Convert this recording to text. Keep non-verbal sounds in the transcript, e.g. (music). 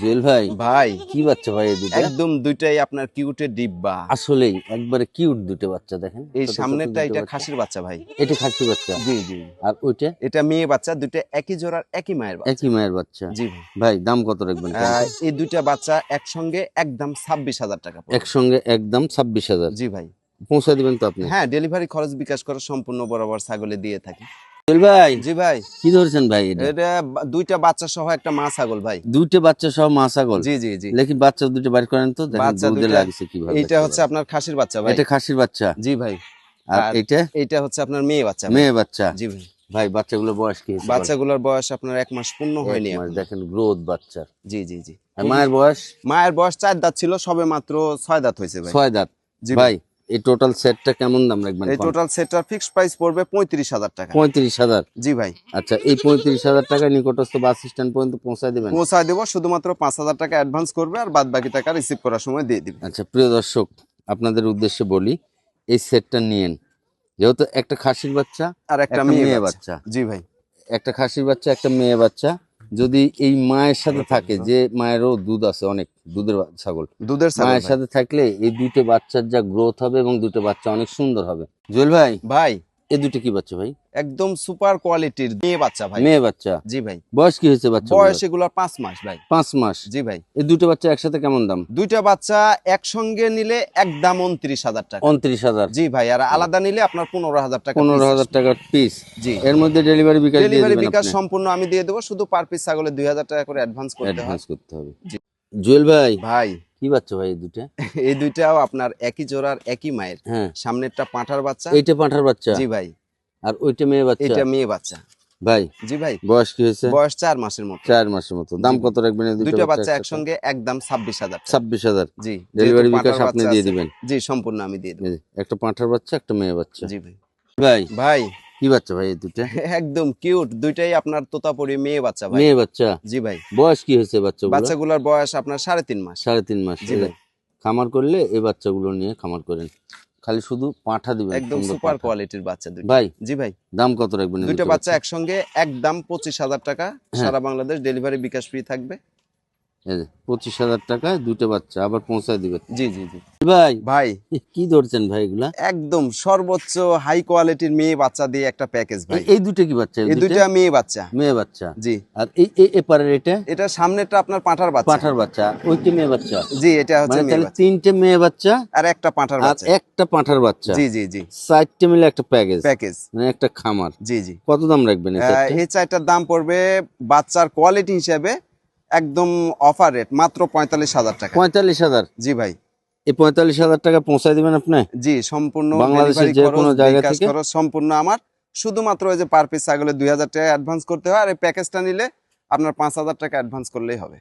জুয়েল ভাই? ভাই। কি বাচ্চা ভাই দুটো? একদম দুইটাই আপনার কিউটের ডিব্বা। আসলেই একবারে কিউট দুটো বাচ্চা দেখেন। এই সামনেরটা এটা খাসির বাচ্চা ভাই। এটা খাসি বাচ্চা? জি জি। আর ওইটা? এটা মেয়ে বাচ্চা দুইটা একই জোড়ার একই মায়ের বাচ্চা। একই মায়ের বাচ্চা। জি ভাই। দাম কত রাখবেন এই দুইটা বাচ্চা একসঙ্গে একদম ছাব্বিশ হাজার টাকা একসঙ্গে একদম ছাব্বিশ হাজার। জি ভাই। পৌঁছে দিবেন তো আপনি? হ্যাঁ ডেলিভারি খরচ বিকাশ করা সম্পূর্ণ বরাবর ছাগলে দিয়ে থাকি। ভাই জি ভাই। কি ধরছেন ভাই এটা? এটা দুইটা বাচ্চা সহ একটা মা ছাগল ভাই। দুইটা বাচ্চা সহ মা ছাগল? জি জি জি। লেকিন বাচ্চা দুটো বাড়ি করেন তো বাচ্চা দুধে লাগছে কীভাবে এইটা হচ্ছে আপনার খাসির বাচ্চা ভাই। এটা খাসির বাচ্চা? জি ভাই। আর এটা হচ্ছে আপনার মেয়ে বাচ্চা মেয়ে বাচ্চা? জি ভাই। ভাই বাচ্চাগুলোর বয়স কি? বাচ্চাগুলোর বয়স আপনার এক মাস পূর্ণ হয়নি দেখেন গ্রোথ বাচ্চা জি জি জি। মায়ের বয়স? মায়ের বয়স চার দাঁত ছিল সবে মাত্র ছয় দাঁত হয়েছে ভাই। ছয় দাঁত। জি ভাই। এই টোটাল সেটটা কেমন দাম রাখবেন এই টোটাল সেটটার ফিক্সড প্রাইস পড়বে পঁয়ত্রিশ হাজার টাকা। পঁয়ত্রিশ হাজার? জি ভাই। আচ্ছা এই পঁয়ত্রিশ হাজার টাকা নিকটস্থ বাস স্ট্যান্ড পর্যন্ত পৌঁছায় দেবেন? পৌঁছায় দেবো শুধুমাত্র পাঁচ হাজার টাকা অ্যাডভান্স করবে আর বাদ বাকি টাকা রিসিভ করার সময় দিয়ে দিবে। আচ্ছা প্রিয় দর্শক আপনাদের উদ্দেশ্যে বলি এই সেটটা নিয়েন। যেহেতু একটা খাসির বাচ্চা আর একটা মেয়ে বাচ্চা। জি ভাই। একটা খাসির বাচ্চা একটা মেয়ে বাচ্চা। যদি এই মায়ের সাথে থাকে যে মায়েরও দুধ আছে অনেক দুধের ছাগল। দুধের মায়ের সাথে থাকলে এই দুটো বাচ্চার যা গ্রোথ হবে এবং দুটো বাচ্চা অনেক সুন্দর হবে। জুয়েল ভাই ভাই এই দুটো কি বাচ্চা ভাই? একদম সুপার কোয়ালিটির মেয়ে বাচ্চা ভাই। মেয়ে বাচ্চা? জি ভাই। বয়স কি হয়েছে বাচ্চা বয়স এগুলো পাঁচ মাস ভাই। পাঁচ মাস। জি ভাই। এই দুটো বাচ্চা একসাথে কেমন দাম? দুইটা বাচ্চা একসঙ্গে নিলে একদম উনত্রিশ হাজার টাকা। উনত্রিশ হাজার। জি ভাই আর আলাদা নিলে আপনার পনেরো হাজার টাকা পনেরো হাজার টাকার পিস জি। এর মধ্যে ডেলিভারি বিকাশ ডেলিভারি বিকাশ সম্পূর্ণ আমি দিয়ে দেবো শুধু পার পিস ছাগলে দুই হাজার টাকা করে অ্যাডভান্স করতে অ্যাডভান্স করতে হবে। জি। জুয়েল ভাই। ভাই। কি বাচ্চা ভাই এই দুটো (laughs) এই দুইটাও আপনার একই জোড়ার একই মায়ের। হ্যাঁ। সামনেরটা পাঁঠার বাচ্চা। এইটা পাঁঠার বাচ্চা? জি ভাই। আর ওইটা মেয়ে বাচ্চা? এটা মেয়ে বাচ্চা। ভাই জি ভাই। বয়স কি হয়েছে? বয়স চার মাসের মতো। চার মাসের মতো। দাম কত রাখবেন এই দুইটা বাচ্চা একসঙ্গে একদম ছাব্বিশ হাজার টাকা। ছাব্বিশ হাজার। জি ডেলিভারি বিকাশ আপনি দিয়ে দিবেন? জি সম্পূর্ণ আমি দিয়ে দেবো। একটা পাঁঠার বাচ্চা একটা মেয়ে বাচ্চা। জি ভাই। ভাই। ভাই। কি বাচ্চা ভাই এই দুটো (laughs) একদম কিউট দুইটাই আপনার তোতাপুরি মেয়ে বাচ্চা ভাই। মেয়ে বাচ্চা? জি ভাই। বয়স কি হয়েছে বাচ্চাগুলো বাচ্চাগুলোর বয়স আপনার সাড়ে তিন মাস। সাড়ে তিন মাস জি ভাই। খামার করলে এই বাচ্চাগুলো নিয়ে খামার করেন। খালি শুধু পাঁঠা দিবেন একদম সুপার কোয়ালিটির বাচ্চা দুটো ভাই জি ভাই। দাম কত রাখবেন দুটো বাচ্চা একসঙ্গে একদম পঁচিশ হাজার টাকা হ্যাঁ। সারা বাংলাদেশ ডেলিভারি বিকাশ ফ্রি থাকবে। পঁচিশ হাজার টাকায় দুটো বাচ্চা আবার পৌঁছায় দিবে। জি জি জি। ভাই? ভাই। (laughs) কি ধরছেন ভাই এগুলা? একদম সর্বোচ্চ হাই কোয়ালিটির মেয়ে বাচ্চা দিয়ে একটা প্যাকেজ ভাই। এই- দুটো কি বাচ্চা? এই দুটো? মেয়ে বাচ্চা। মেয়ে বাচ্চা। জি। আর এই এই এপারের এটা? এটা সামনেরটা আপনার পাঁঠার বাচ্চা। পাঁঠার বাচ্চা। ওইটা মেয়ে বাচ্চা? জি এটা হচ্ছে মানে মেয়ে তাহলে তিনটে মেয়ে বাচ্চা আর একটা পাঁঠার আর বাচ্চা। একটা পাঁঠার বাচ্চা। জি জি জি। চারটে মিলে একটা প্যাকেজ প্যাকেজ মানে একটা খামার। জি জি। কত দাম রাখবেন এই চারটার দাম পড়বে বাচ্চার কোয়ালিটি হিসেবে একদম অফার রেট মাত্র পঁয়তাল্লিশ হাজার টাকা। পঁয়তাল্লিশ হাজার? জি ভাই। এই পঁয়তাল্লিশ হাজার টাকা পৌঁছায় দিবেন আপনি? জি সম্পূর্ণ বাংলাদেশের যে কোনো জায়গা থেকে? সম্পূর্ণ আমার। শুধুমাত্র ওই যে পার পিস ছাগলে দুই হাজার টাকা অ্যাডভান্স করতে হয় আর এই প্যাকেজটা নিলে আপনার পাঁচ হাজার টাকা অ্যাডভান্স করলেই হবে।